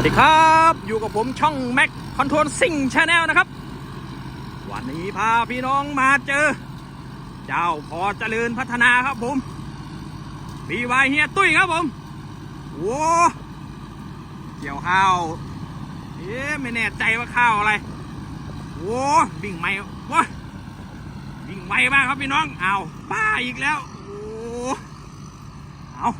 วัสดีครับ อยู่กับผมช่องแม็กคอนโทรลซิงชาแนลนะครับ วันนี้พาพี่น้องมาเจอ เจ้าพอเจริญพัฒนาครับผมปีวายเฮียตุ้ยครับผมโว้เกี่ยวข้าวเอ๊ะไม่แน่ใจว่าข้าวอะไรโว้วิ่งไม่ว้าวิ่งไม่มากครับพี่น้องเอาป้าอีกแล้วโอ้เอา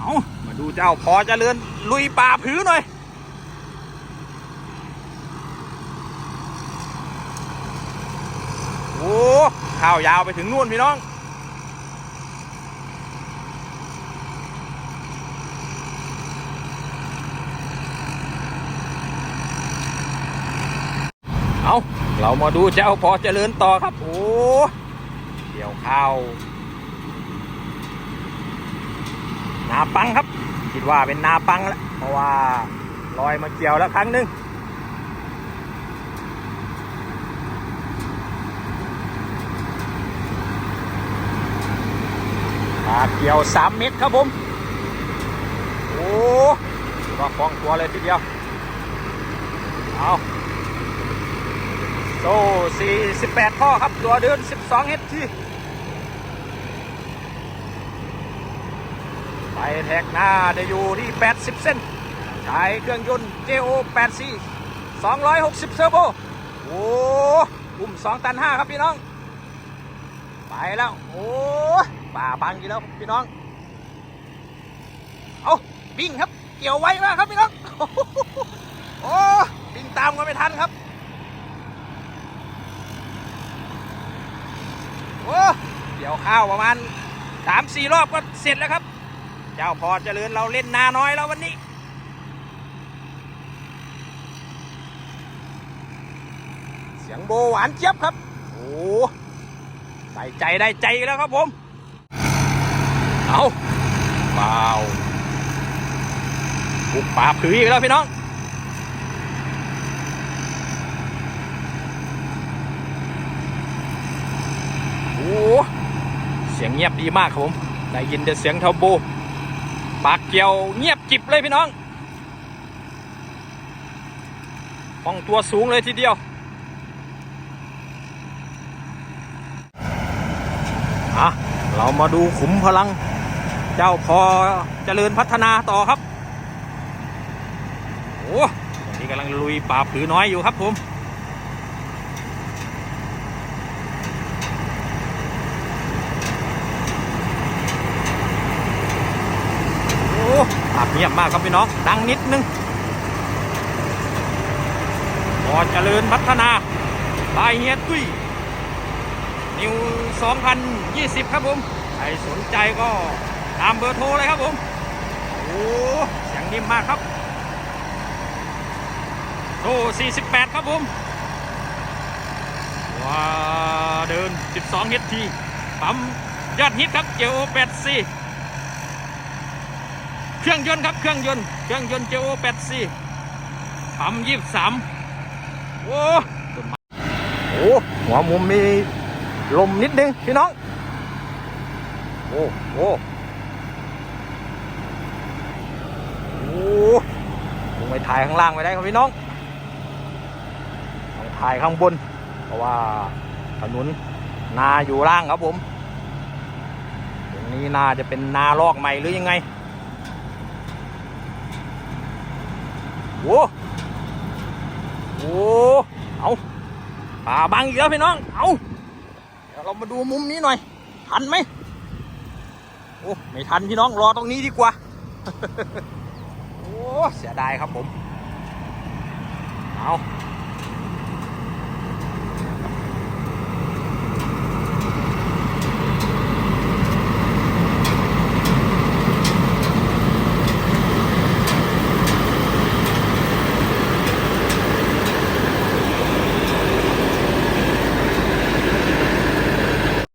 เอามาดู เจ้าพอจะเจริญลุยป่าผือหน่อยโอ้ข้าวยาวไปถึงนู่นพี่น้อง เอาเรามาดูเจ้าพอเจริญต่อครับ โอ้เกี่ยวข้าว นาปังครับ คิดว่าเป็นนาปังแล้วเพราะว่าลอยมาเกี่ยวแล้วครั้งหนึ่งปลาเกี่ยวสามเม็ดครับผม โอ้ว่าคล่องตัวเลยทีเดียว เอาโซ่สี่สิบแปดข้อครับ ตัวเดินสิบสองเฮดที่ ไปแท็กหน้าจะอยู่ที่ 80 เส้น ใช้เครื่องยนต์ JO 8 c 260เทอร์โบ โอ้อุ้ม2 ตัน 5 ครับพี่น้อง ไปแล้ว โอ้ป่าบังอยู่แล้วพี่น้อง เอาวิ่งครับ เกี่ยวไว้มากครับพี่น้อง โอ้วิ่งตามกันไม่ทันครับโอ้เกี่ยวข้าวประมาณ3-4รอบก็เสร็จแล้วครับ เจ้าพอเจริญเราเล่นนาน้อยแล้ววันนี้ เสียงโบหวานเจี๊ยบครับ โอ้ใส่ใจได้ใจแล้วครับผม เอาเปล่าบุกป่าผืออีกแล้วพี่น้องโอ้เสียงเงียบดีมากครับผม ได้ยินแต่เสียงเทอร์โบ ปากเกี่ยวเงียบจิบเลยพี่น้องป้องตัวสูงเลยทีเดียวอะเรามาดูขุมพลัง เจ้าพอเจริญพัฒนาต่อครับ โอ้วันนี้กำลังลุยป่าผือน้อยอยู่ครับผม โอ้ปาก เงียบมากครับพี่น้อง ดังนิดนึงพอเจริญพัฒนาบายเฮียตุ้ย นิว 2020 ครับผม ใครสนใจก็ตามเบอร์โทรเลยครับผม โอ้เสียงนิ่มมากครับโซ่48 ครับผมว้าเดิน 12 HT ปั๊มยอดฮิตครับเจโอ8 c เครื่องยนต์ครับ เครื่องยนต์ เครื่องยนต์ JO 8 c ปั๊ม23โอ้ต้นไม้โอ้หัวมุมมีลมนิดนึงพี่น้อง โอ้โอ้โอ้ลงไปถ่ายข้างล่างไปได้ครับพี่น้องต้องถ่ายข้างบน เพราะว่าถนนนาอยู่ล่างครับผม ตรงนี้นาจะเป็นนาลอกใหม่หรือยังไง โอ้โหเอาป่าบังอีกแล้วพี่น้อง เอาเดี๋ยวเรามาดูมุมนี้หน่อย ทันไหมโอ้ไม่ทันพี่น้องรอตรงนี้ดีกว่า โอ้เสียดายครับผม เอา